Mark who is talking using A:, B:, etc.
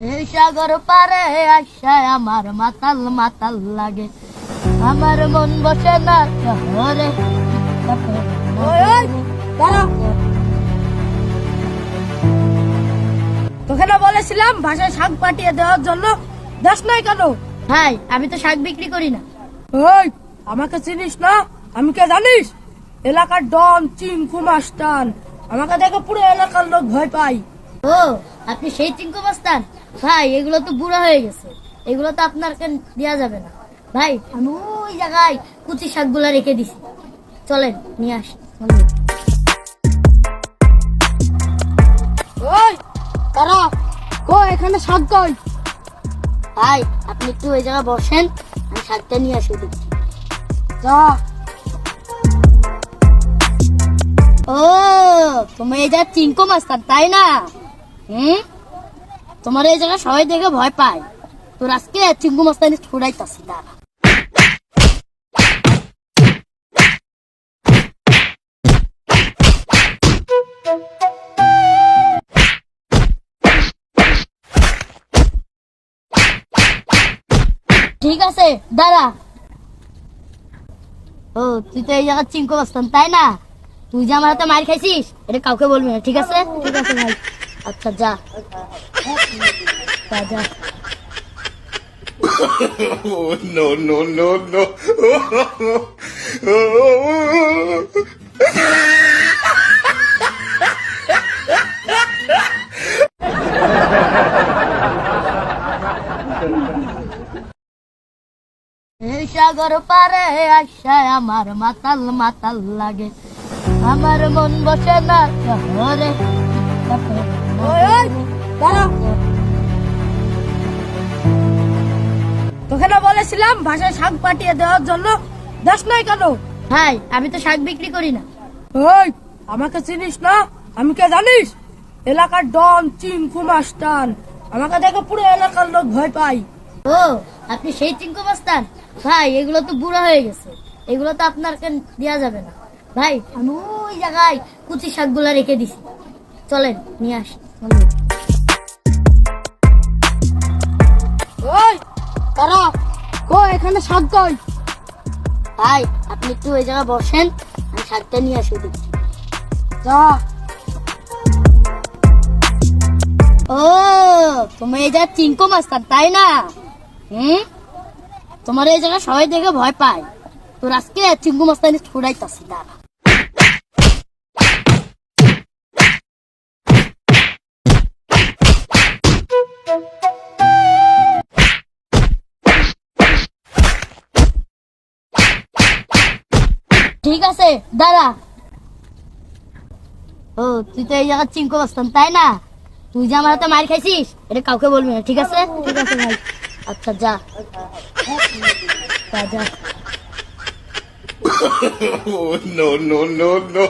A: এই সাগর পারে আশায় আমার মাতাল মাতাল লাগে। আমার মন বসে না শহরে।
B: তোকে না বলেছিলাম ভাষায় শাক পাঠিয়ে দেওয়ার জন্য। দেশ নাই কেন?
A: ভাই আমি তো শাক বিক্রি করি না।
B: ওই আমাকে চিনিস না? আমি কে জানিস? এলাকার ডন চিঙ্কু মাস্টান। আমাকে দেখে পুরো এলাকার লোক ভয় পাই
A: ও আপনি সেই চিঙ্কু মাস্তান ভাই এগুলো তো বুড়া হয়ে গেছে। এগুলো তো আপনাকে দেওয়া যাবে না? ভাই আমি ওই জায়গায় কুচি শাকগুলা রেখে দিছি। চলেন নিয়ে আসি।
B: ওই কো এখানে শাক কই?
A: ভাই আপনি একটু ওই জায়গায় বসেন আমি শাকটা নিয়ে আসি দেখছি
B: যা।
A: ও তুমি এই জায়গায় চিঙ্কু মাস্তান তাই না? হুম? তোমার এই জায়গায় সবাই দেখে ভয় পায়। তোর আজকে চিঙ্কু মাস্তানি ছুড়াইতাছি, দাঁড়া। ঠিক আছে, দাঁড়া। ও, তুই তো এই জায়গায় চিঙ্কু মাস্তান তাই না? তুই যে আমার হাতে মার খাইছিস, এটা কাউকে বলবি না, ঠিক আছে? ঠিক আছে, ভাই। আচ্ছা যা যা যা
C: Oh, no, no, no, no.
A: সাগর পারে আশায় আমার মাতাল মাতাল লাগে আমার মন বসে না শহরে।
B: তোকে না বলেছিলাম ভাষায় শাক পাঠিয়ে দেওয়ার জন্য। দেশ নাই কেন?
A: ভাই আমি তো শাক বিক্রি করি না।
B: ওই আমাকে চিনিস না? আমি কে জানিস? এলাকার ডন চিঙ্কু মাস্টান আমাকে দেখে পুরো এলাকার লোক ভয় পাই
A: ও আপনি সেই চিঙ্কু মাস্তান ভাই এগুলো তো বুড়ো হয়ে গেছে। এগুলো তো আপনাকে দেওয়া যাবে না? ভাই আমি ওই জায়গায় কুচি শাকগুলা রেখে দিছি। চলেন নিয়ে আসি।
B: এখানে কই?
A: আপনি একটু ওই জায়গায় বসেন, আমি নিয়ে আসি দেখছি
B: যা।
A: ও, তুমি এই জায়গায় চিঙ্কু মাস্তান তাই না? হুম? তোমার এই জায়গায় সবাই দেখে ভয় পায়। তোর আজকে চিঙ্কু মাস্তানি ছুড়াইতাছি, দাঁড়া। ঠিক আছে দাঁড়া। ও তুই তো এই জায়গায় চিঙ্কু মাস্তান তাই না? তুই যে আমার হাতে মার খাইছিস এটা কাউকে বলবি না ঠিক আছে? ঠিক আছে ভাই। আচ্ছা যা। যা যা।
C: Oh, no, no, no, no.